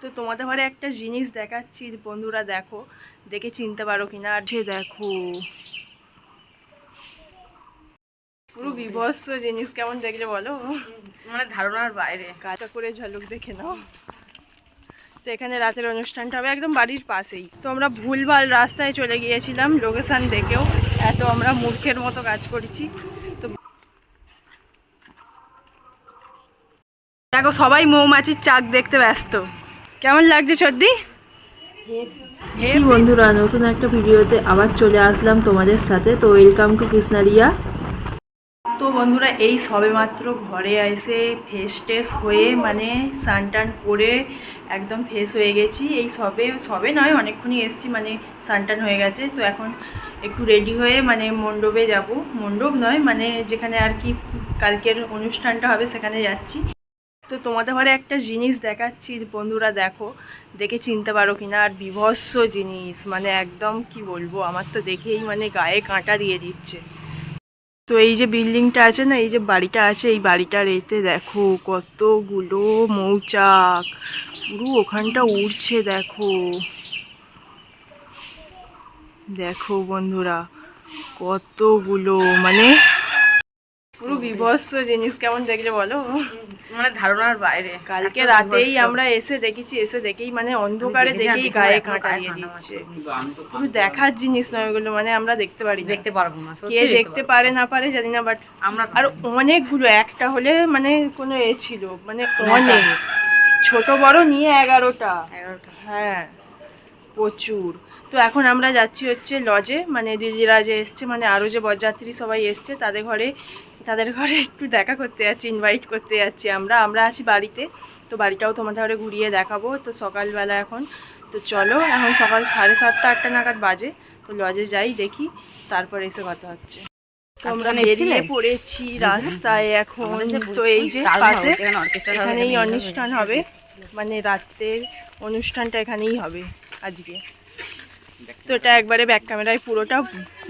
তো তোমাদের ঘরে একটা জিনিস দেখাচ্ছি বন্ধুরা দেখো দেখে চিনতে পারো কিনা। আর যে দেখো পুরো বিভৎস জিনিস কেমন দেখলে বলো? মানে ধারণার বাইরে। কাঁচা করে ঝলক দেখে নাও। তো এখানে রাতের অনুষ্ঠানটা হবে একদম বাড়ির পাশেই। তো আমরা ভুলভাল রাস্তায় চলে গিয়েছিলাম লোকেশন দেখেও। এত আমরা মূর্খের মতো কাজ করেছি। তো দেখো সবাই মৌমাছির চাক দেখতে ব্যস্ত। কেমন লাগছে সর্দি? হে বন্ধুরা নতুন একটা ভিডিওতে আবার চলে আসলাম তোমাদের সাথে। তো ওয়েলকাম টু কৃষ্ণারিয়া। তো বন্ধুরা এই সবে মাত্র ঘরে এসে ফেস টেস হয়ে মানে স্নান টান করে একদম ফ্রেশ হয়ে গেছি। এই সবে সবে নয় অনেকক্ষণই এসছি মানে স্নান টান হয়ে গেছে। তো এখন একটু রেডি হয়ে মানে মণ্ডপে যাব। মণ্ডপ নয় মানে যেখানে আর কি কালকের অনুষ্ঠানটা হবে সেখানে যাচ্ছি। তো তোমাদের ঘরে একটা জিনিস দেখাচ্ছি, বন্ধুরা দেখো, দেখে চিনতে পারো কিনা, আর বিভৎস জিনিস মানে একদম কি বলব, আমার তো দেখেই মানে গায়ে কাঁটা দিয়ে দিচ্ছে। তো এই যে বিল্ডিংটা আছে না, এই যে বাড়িটা আছে, এই বাড়িটার এতে দেখো কতগুলো মৌচাক, পুরো ওখানটা উড়ছে দেখো। দেখো বন্ধুরা, কতগুলো মানে পুরো বিভৎস জিনিস, কেমন দেখলে বলো? মানে ধারণার বাইরে। কালকে রাতেই আমরা এসে দেখেছি এসে দেখেই মানে অন্ধকারে দেখেছি, দেখেই গায়ে এখনও কাঁটা দিয়ে দিচ্ছে। পুরো দেখার জিনিস নয় ওগুলো মানে আমরা দেখতে পারি দেখতে পারব না কে দেখতে পারে না পারে জানি না বাট আমরা আর অনেকগুলো একটা হলে মানে কোনো এ ছিল মানে অনেক। ছোট বড় নিয়ে এগারোটা। এগারোটা। হ্যাঁ প্রচুর। তো এখন আমরা যাচ্ছি হচ্ছে লজে মানে দিদিরা যে এসছে মানে আরও যে বরযাত্রী সবাই এসছে তাদের ঘরে তাদের ঘরে একটু দেখা করতে যাচ্ছি ইনভাইট করতে যাচ্ছি আমরা। আমরা আছি বাড়িতে তো বাড়িটাও তোমাদের ঘরে ঘুরিয়ে দেখাবো। তো সকালবেলা এখন তো চলো এখন সকাল সাড়ে সাতটা আটটা নাগাদ বাজে। তো লজে যাই দেখি তারপর এসে কথা হচ্ছে। তো আমরা বেরিয়ে পড়েছি রাস্তায় এখন। তো এই যে পাশে এখানেই অনুষ্ঠান হবে। মানে রাতের অনুষ্ঠানটা এখানেই হবে আজকে। তো এটা একবারে ব্যাক ক্যামেরায় পুরোটা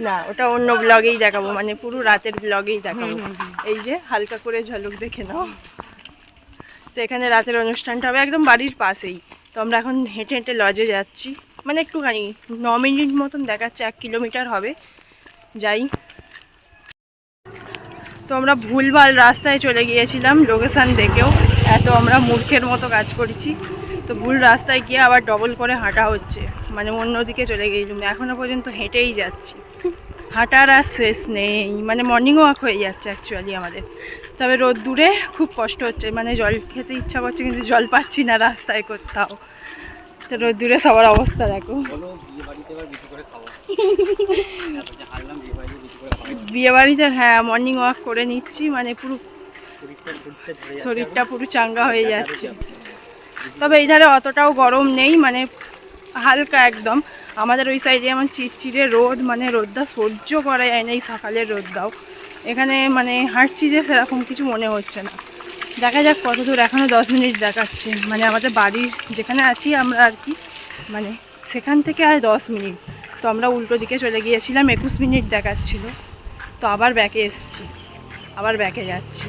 না ওটা অন্য ব্লগেই দেখাবো মানে পুরো রাতের ব্লগেই দেখাবো। এই যে হালকা করে ঝলক দেখে নাও। তো এখানে রাতের অনুষ্ঠানটা হবে একদম বাড়ির পাশেই। তো আমরা এখন হেঁটে হেঁটে লজে যাচ্ছি। মানে একটুখানি ন মিনিট মতন দেখাচ্ছে এক কিলোমিটার হবে। যাই। তো আমরা ভুলভাল রাস্তায় চলে গিয়েছিলাম লোকেশান দেখেও। এত আমরা মূর্খের মতো কাজ করেছি। তো ভুল রাস্তায় গিয়ে আবার ডবল করে হাঁটা হচ্ছে। মানে অন্যদিকে চলে গিয়েছিলাম এখনও পর্যন্ত হেঁটেই যাচ্ছি। হাঁটার আর শেষ নেই। মানে মর্নিং ওয়াক হয়ে যাচ্ছে অ্যাকচুয়ালি আমাদের। তবে রোদ দূরে খুব কষ্ট হচ্ছে। মানে জল খেতে ইচ্ছা করছে কিন্তু জল পাচ্ছি না রাস্তায় কোথাও। তো রোদ দূরে সবার অবস্থা দেখো। বিয়ে বাড়িতে হ্যাঁ মর্নিং ওয়াক করে নিচ্ছি। মানে পুরো শরীরটা পুরো চাঙ্গা হয়ে যাচ্ছে। তবে এই ধারে অতটাও গরম নেই মানে হালকা একদম। আমাদের ওই সাইডে যেমন চিরচিরে রোদ মানে রোদটা সহ্য করা যায় না এই সকালের রোদটাও। এখানে মানে হাঁটছি যে সেরকম কিছু মনে হচ্ছে না। দেখা যাক কত দূর এখনও দশ মিনিট দেখাচ্ছে। মানে আমাদের বাড়ির যেখানে আছি আমরা আর কি মানে সেখান থেকে আর দশ মিনিট। তো আমরা উল্টো দিকে চলে গিয়েছিলাম, একুশ মিনিট দেখাচ্ছিল। তো আবার ব্যাকে এসছি, আবার ব্যাকে যাচ্ছি।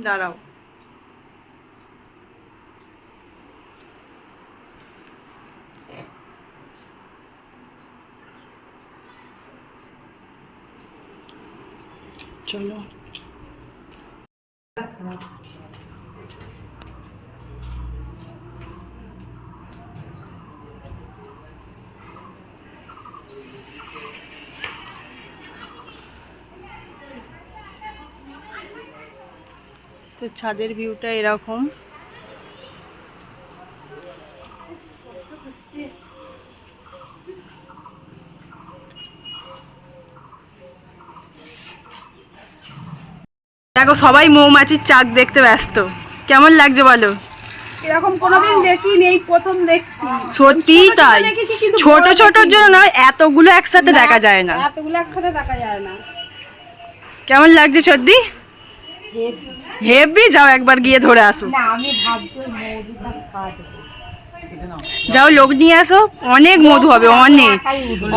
দাঁড়াও। চলো। তো ছাদের ভিউটা এরকম। দেখো সবাই মৌমাছির চাক দেখতে ব্যস্ত। কেমন লাগছে বলো? এরকম কোনোদিন দেখিনি এই প্রথম দেখছি। সত্যি তাই। ছোট ছোটর জন্য নয় এতগুলো একসাথে দেখা যায় না। এতগুলো একসাথে দেখা যায় না। কেমন লাগছে সর্দি? হেভি যাও একবার গিয়ে ধরে আসো না আমি ভাবছি ওই মৌদিটা কাটবো যাও লোক নিয়ে আসো অনেক মধু হবে অনেক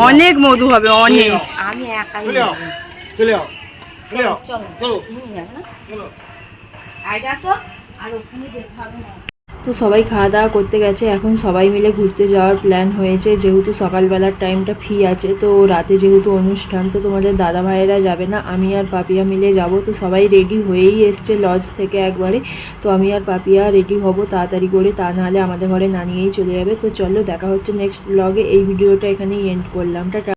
অনেক মধু হবে অনেক আমি একাই আইডা তো আর ওখানে যেতে হবে না তো সবাই খাওয়া দাওয়া করতে গেছে। এখন সবাই মিলে ঘুরতে যাওয়ার প্ল্যান হয়েছে। যেহেতু সকালবেলার টাইমটা ফ্রি আছে, তো রাতে যেহেতু অনুষ্ঠান, তো তোমাদের দাদা ভাইয়েরা যাবে না, আমি আর পাপিয়া মিলে যাব। তো সবাই রেডি হয়েই এসছে লজ থেকে একবারে। তো আমি আর পাপিয়া রেডি হব তাড়াতাড়ি করে, তা নাহলে আমাদের ঘরে না নিয়েই চলে যাবে। তো চলো দেখা হচ্ছে নেক্সট ব্লগে এই ভিডিওটা এখানেই এন্ড করলাম। টাটা।